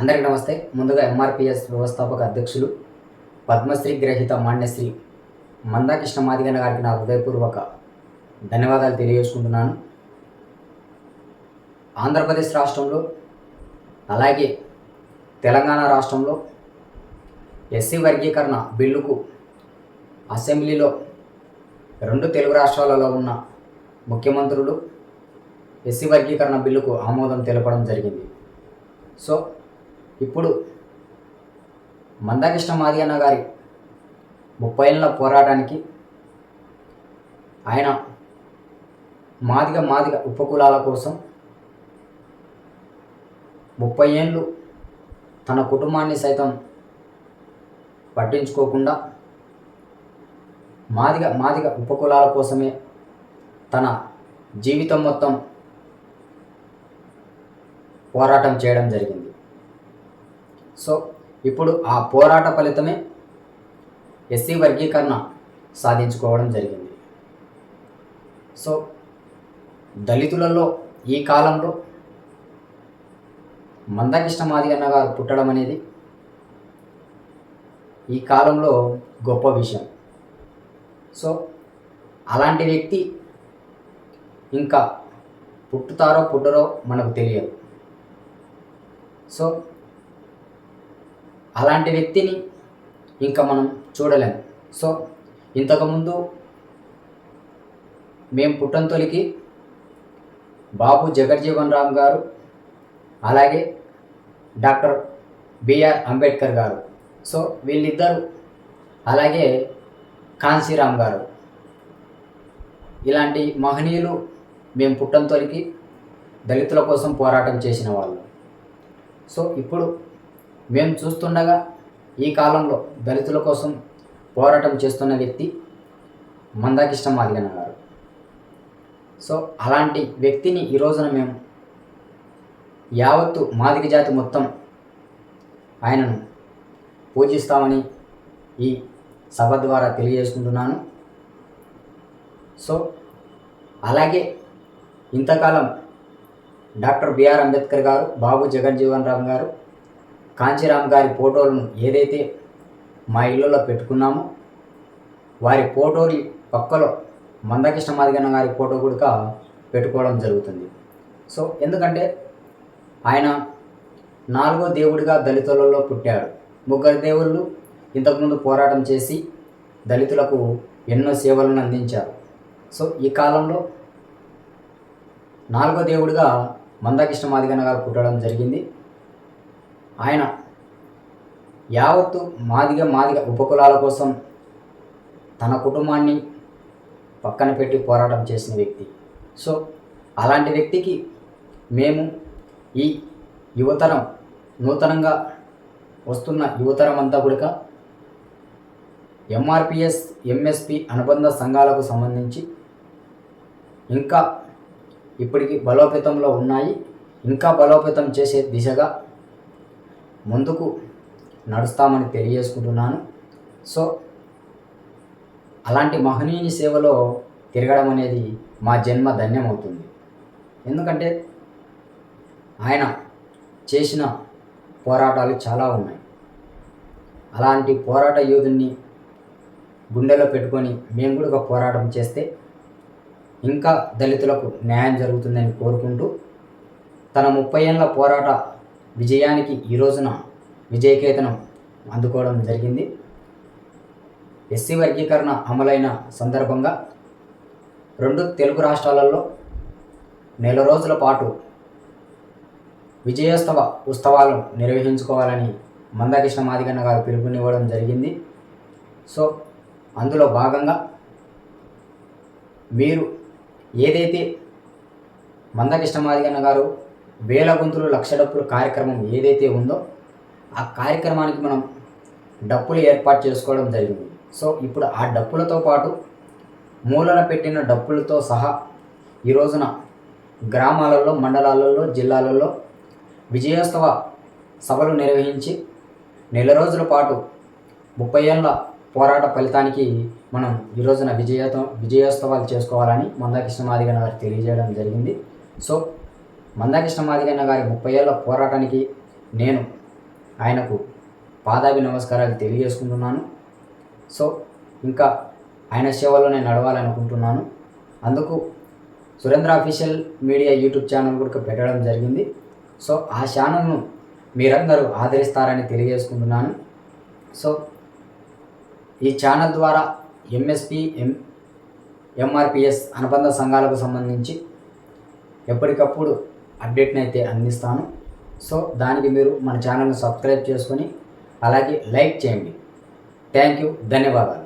అందరికీ నమస్తే. ముందుగా ఎంఆర్పిఎస్ వ్యవస్థాపక అధ్యక్షులు పద్మశ్రీ గ్రహీత మాన్యశ్రీ మందాకృష్ణ మాదిగన్న గారికి నా హృదయపూర్వక ధన్యవాదాలు తెలియజేసుకుంటున్నాను. ఆంధ్రప్రదేశ్ రాష్ట్రంలో అలాగే తెలంగాణ రాష్ట్రంలో ఎస్సీ వర్గీకరణ బిల్లుకు అసెంబ్లీలో రెండు తెలుగు రాష్ట్రాలలో ఉన్న ముఖ్యమంత్రులు ఎస్సీ వర్గీకరణ బిల్లుకు ఆమోదం తెలపడం జరిగింది. సో ఇప్పుడు మందాకృష్ణ మాదిగన్న గారి ముప్పై ఏళ్ళ పోరాటానికి ఆయన మాదిగ మాదిగ ఉపకులాల కోసం ముప్పై ఏళ్ళు తన కుటుంబాన్ని సైతం పట్టించుకోకుండా మాదిగ మాదిగ ఉపకులాల కోసమే తన జీవితం మొత్తం పోరాటం చేయడం జరిగింది. సో ఇప్పుడు ఆ పోరాట ఫలితమే ఎస్సీ వర్గీకరణ సాధించుకోవడం జరిగింది. సో దళితులలో ఈ కాలంలో మందకృష్ణ మాదిగన్న గారు పుట్టడం అనేది ఈ కాలంలో గొప్ప విషయం. సో అలాంటి వ్యక్తి ఇంకా పుట్టుతారో పుట్టరో మనకు తెలియదు. సో అలాంటి వ్యక్తిని ఇంకా మనం చూడలేము సో ఇంతకుముందు మేము పుట్టంతొలికి బాబు జగజ్జీవన్ రామ్ గారు అలాగే డాక్టర్ బిఆర్ అంబేద్కర్ గారు సో వీళ్ళిద్దరు అలాగే కాంశీరామ్ గారు. ఇలాంటి మహనీయులు మేము పుట్టంతొలికి దళితుల కోసం పోరాటం చేసిన వాళ్ళు. సో ఇప్పుడు మేము చూస్తుండగా ఈ కాలంలో దళితుల కోసం పోరాటం చేస్తున్న వ్యక్తి మందాకిష్ట మాదిగన్న గారు. సో అలాంటి వ్యక్తిని ఈ రోజున మేము యావత్తు మాదిగ జాతి మొత్తం ఆయనను పూజిస్తామని ఈ సభ ద్వారా తెలియజేసుకుంటున్నాను. సో అలాగే ఇంతకాలం డాక్టర్ బిఆర్ అంబేద్కర్ గారు బాబు జగజ్జీవన్ రామ్ గారు కాంచీరామ్ గారి ఫోటోలను ఏదైతే మా ఇళ్ళలో పెట్టుకున్నామో వారి ఫోటోని పక్కలో మందకృష్ణ మాదిగన్న గారి ఫోటో కూడా పెట్టుకోవడం జరుగుతుంది. సో ఎందుకంటే ఆయన నాలుగో దేవుడిగా దళితులలో పుట్టాడు. ముగ్గురు దేవుళ్ళు ఇంతకుముందు పోరాటం చేసి దళితులకు ఎన్నో సేవలను అందించారు. సో ఈ కాలంలో నాలుగో దేవుడిగా మందకృష్ణ మాదిగన్న గారు పుట్టడం జరిగింది. ఆయన యావత్తు మాదిగ మాదిగ ఉపకులాల కోసం తన కుటుంబాన్ని పక్కన పెట్టి పోరాటం చేసిన వ్యక్తి. సో అలాంటి వ్యక్తికి మేము ఈ యువతరం నూతనంగా వస్తున్న యువతరం అంతా కూడా ఎంఆర్పిఎస్ ఎంఎస్పి అనుబంధ సంఘాలకు సంబంధించి ఇంకా ఇప్పటికి బలోపేతంలో ఉన్నాయి. ఇంకా బలోపేతం చేసే దిశగా ముందుకు నడుస్తామని తెలియజేసుకుంటున్నాను. సో అలాంటి మహనీయుని సేవలో తిరగడం అనేది మా జన్మ ధన్యమవుతుంది. ఎందుకంటే ఆయన చేసిన పోరాటాలు చాలా ఉన్నాయి. అలాంటి పోరాట యోధుని గుండెలో పెట్టుకొని మేము కూడా ఒక పోరాటం చేస్తే ఇంకా దళితులకు న్యాయం జరుగుతుందని కోరుకుంటూ తన ముప్పై ఏళ్ళ పోరాట విజయానికి ఈ రోజున విజయకేతనం అందుకోవడం జరిగింది. ఎస్సీ వర్గీకరణ అమలైన సందర్భంగా రెండు తెలుగు రాష్ట్రాలలో నెల రోజుల పాటు విజయోత్సవ ఉత్సవాలు నిర్వహించుకోవాలని మందకృష్ణ మాదిగన్న గారు పిలుపునివ్వడం జరిగింది. సో అందులో భాగంగా మీరు ఏదైతే మందకృష్ణ మాదిగన్న గారు వేల గొంతులు లక్ష డప్పులు కార్యక్రమం ఏదైతే ఉందో ఆ కార్యక్రమానికి మనం డప్పులు ఏర్పాటు చేసుకోవడం జరిగింది. సో ఇప్పుడు ఆ డప్పులతో పాటు మూలన పెట్టిన డప్పులతో సహా ఈ రోజున గ్రామాలలో మండలాలలో జిల్లాలలో విజయోత్సవ సభలు నిర్వహించి నెల రోజుల పాటు ముప్పై ఏళ్ళ పోరాట ఫలితానికి మనం ఈ రోజున విజయోత్సవం విజయోత్సవాలు చేసుకోవాలని మందాకృష్ణ మాదిగన్ గారు తెలియజేయడం జరిగింది. సో మందాకృష్ణ మాదిగన్న గారి ముప్పై ఏళ్ళ పోరాటానికి నేను ఆయనకు పాదాభి నమస్కారాలు తెలియజేసుకుంటున్నాను. సో ఇంకా ఆయన సేవలో నేను నడవాలనుకుంటున్నాను. అందుకు Surendra official media YouTube channel కూడా పెట్టడం జరిగింది. సో ఆ ఛానల్ను మీరందరూ ఆదరిస్తారని తెలియజేసుకుంటున్నాను. సో ఈ ఛానల్ ద్వారా ఎంఎస్పి ఎం ఎంఆర్పిఎస్ అనుబంధ సంఘాలకు సంబంధించి ఎప్పటికప్పుడు అప్డేట్ని అయితే అందిస్తాను. సో దానికి మీరు మన ఛానల్ని సబ్స్క్రైబ్ చేసుకొని అలాగే లైక్ చేయండి. Thank you. ధన్యవాదాలు.